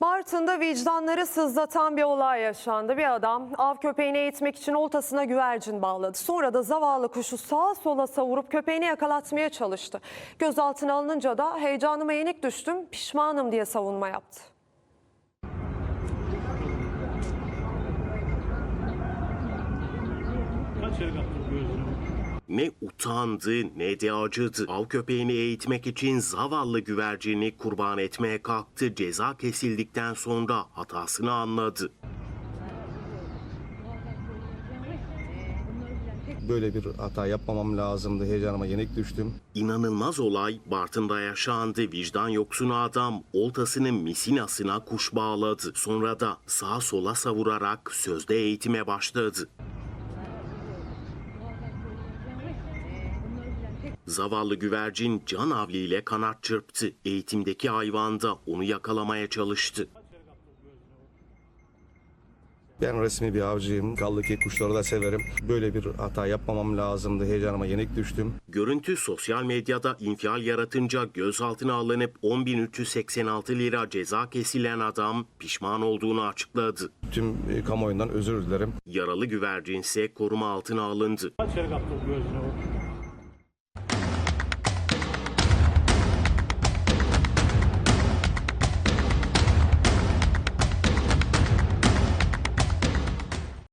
Bartın'da vicdanları sızlatan bir olay yaşandı. Bir adam av köpeğini eğitmek için oltasına güvercin bağladı. Sonra da zavallı kuşu sağa sola savurup köpeğini yakalatmaya çalıştı. Gözaltına alınınca da heyecanıma yenik düştüm, pişmanım diye savunma yaptı. Kaç el kaptın gözünü? Ne utandı ne de acıdı. Av köpeğini eğitmek için zavallı güvercini kurban etmeye kalktı. Ceza kesildikten sonra hatasını anladı. Böyle bir hata yapmamam lazımdı. Heyecanıma yenik düştüm. İnanılmaz olay Bartın'da yaşandı. Vicdan yoksunu adam oltasını misinasına kuş bağladı. Sonra da sağa sola savurarak sözde eğitime başladı. Zavallı güvercin can havliyle kanat çırptı. Eğitimdeki hayvan da onu yakalamaya çalıştı. Ben resmi bir avcıyım. Kaldı ki kuşları da severim. Böyle bir hata yapmamam lazımdı. Heyecanıma yenik düştüm. Görüntü sosyal medyada infial yaratınca gözaltına alınıp 10.386 lira ceza kesilen adam pişman olduğunu açıkladı. Tüm e, kamuoyundan özür dilerim. Yaralı güvercin ise koruma altına alındı. Kaç el kaptın gözünü?